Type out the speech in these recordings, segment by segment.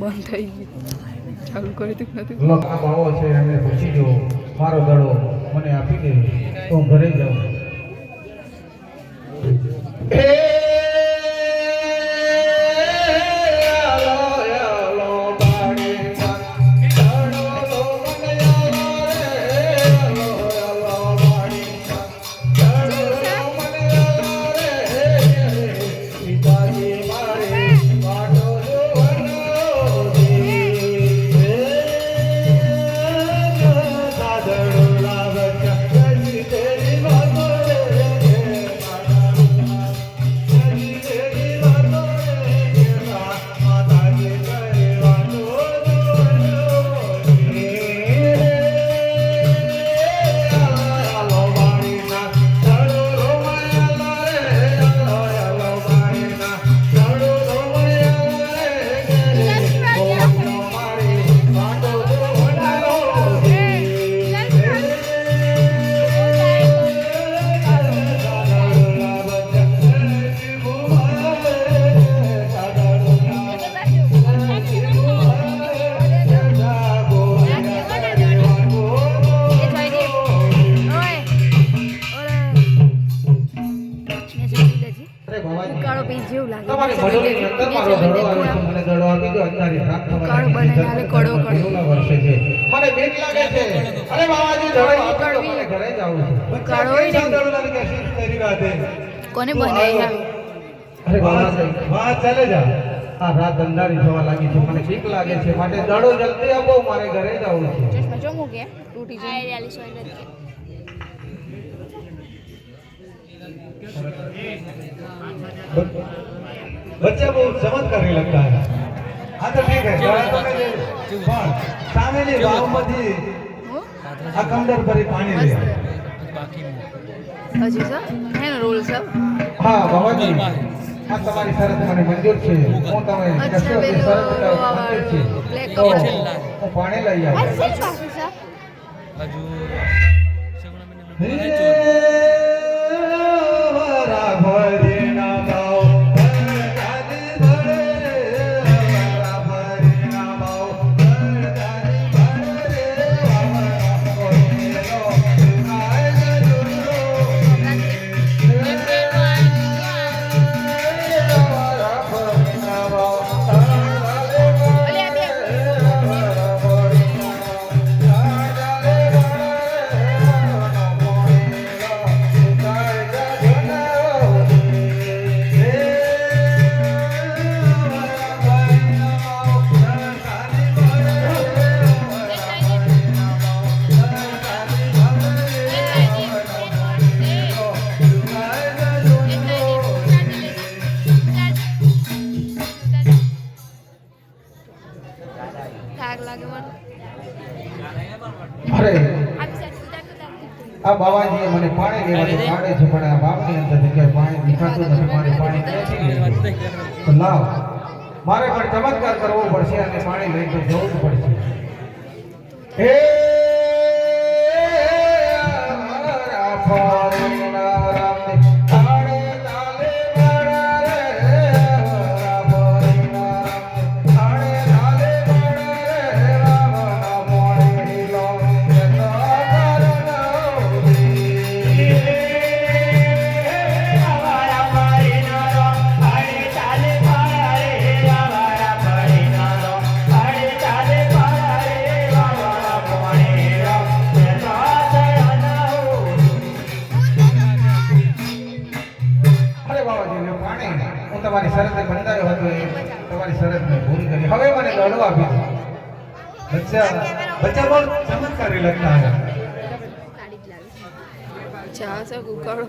બંધ થઈ ગયું. ચાલુ કરી દીધું નથી. આ ભાવો છે એને પૂછી જો મારો દડો મને આપી દે તો હું ઘરે જાઉં કોને બનાવી ચાલે જા. આ રાત અંધારી થવા લાગી છે. મને બીક લાગે છે. માટે દડો જલ્દી આપો. મારે ઘરે જવું છે. ચશ્મા જો મૂકે. તૂટી જાય. बच्चा बहुत चमत्कारी लगता है हाँ तो ठीक है जरा तो मैं ले लूं। પણ સામેની વાવમાંથી હું? આ કમદર પર પાણી લે હજી સર હે ને રોલ સર હા બાબાજી આ તમારી શરત મને મંજૂર છે હું તમે અચ્છા, કશો તે પેલું શરત મને રોવા મંજૂર છે વાળું black તો કલર. હું પાણી લઈ આવું હજુ હે વરા આ બાબાજીએ મને પાણી લેવાનું પાડે છે પણ આ બાપની અંદર જગ્યાએ પાણી દેખાતું નથી મારે પાણી લેવું? તો લાવ. મારે પણ ચમત્કાર કરવો પડશે અને પાણી લઈ તો જવું જ પડશે. હે બચ્ચા બચ્ચા બહુ ચમત્કારી લગતા હે ચા છે કુકડો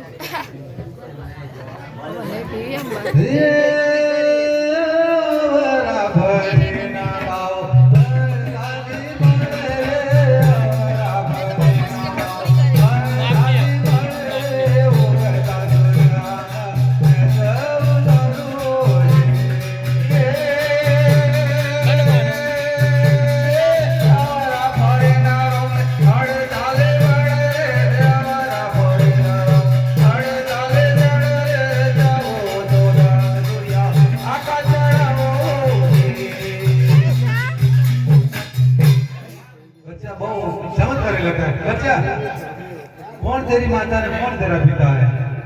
તેરા પિતા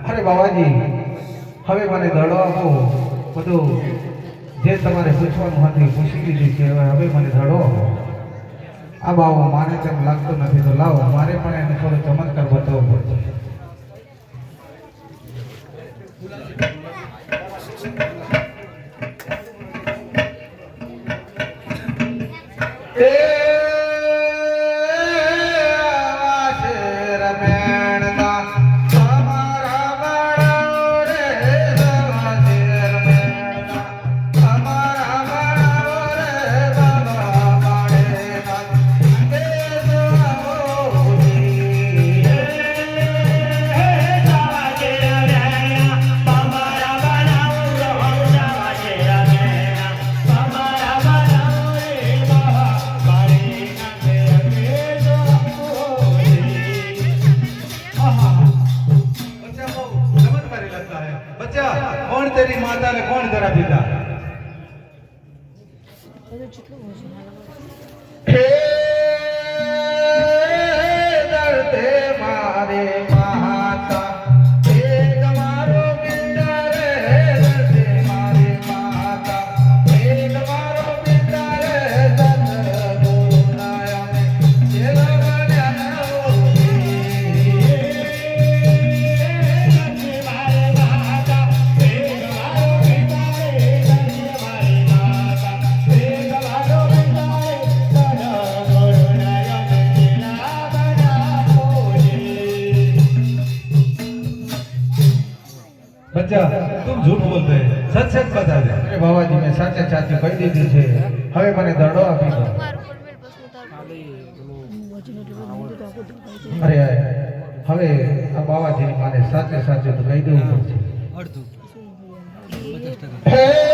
અરે બાબાજી હવે મને દડો આપો. બધું જે તમારે પૂછવાનું હતું પૂછી લીધું કે હવે મને દડો આપો. આ બાબો મારે તેમ લાગતો નથી. તો લાવો, મારે પણ એને થોડો ચમત્કાર બતાવવો પડશે. बच्चा तुम झूठ बोलते हैं सच सच बता दे અરે બાબાજી મેં સાચે સાચું કહી દીધું છે હવે મને દડો આપી દો મારું પણ મેલ પછી ઉતાર અરે હવે આ બાબાજીની માને સાચે સાચું તો કહી દેવું પડશે હે માતા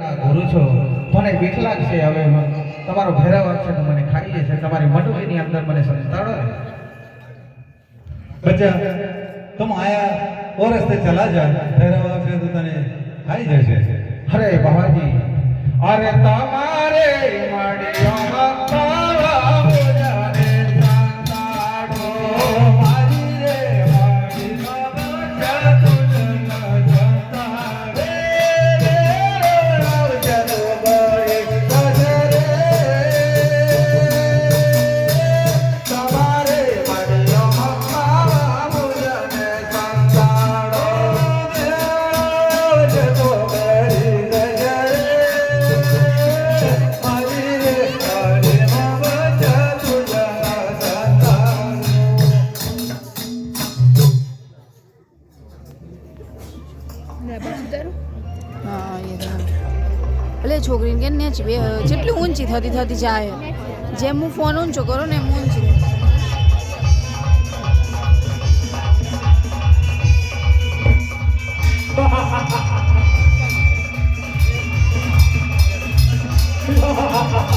ના ગુરુ છો. મને બીક લાગશે હવે તમારો ભેરવ આવશે તો મને ખાઈ જશે. તમારી મટુકીની અંદર મને સંતાડો બચ્ચા તું આયા ઓ રસ્તે ચલા જા ભેરવ આવશે તો તને ખાઈ જશે. અરે બાબાજી અરે તમારે માડી છોકરીને કે ને જેટલી ઊંચી થતી થતી જાય જેમ હું ફોન ઊંચો કરો ને એમ ઊંચી ha ha ha!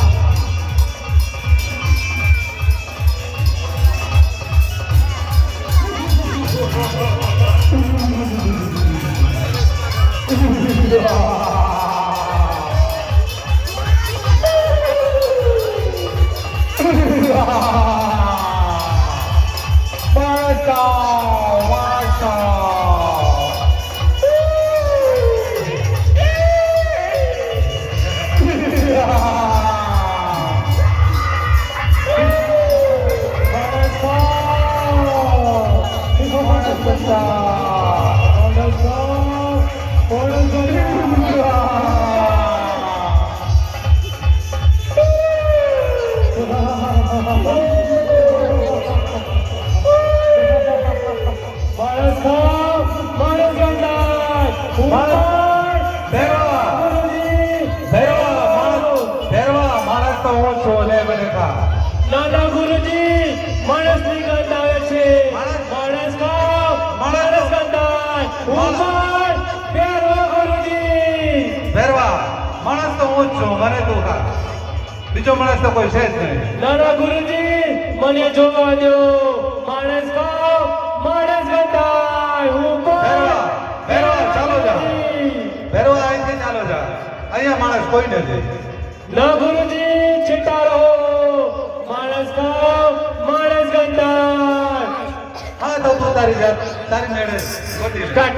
છું મને તું બીજો માણસ તો કોઈ છે જ નહીં. નાના ગુરુજી મને જોવા દો. માણસ કો માણસ બતાય હું ભેરવા, ભેરવા, ચાલો જા. ભેરવા અહીંથી ચાલો જા. અહીંયા માણસ કોઈ નથી. ના ગુરુજી છેટારો. માણસ કો માણસ ગંધાય હા તો તું તારી જાત તારી મેળે કટ.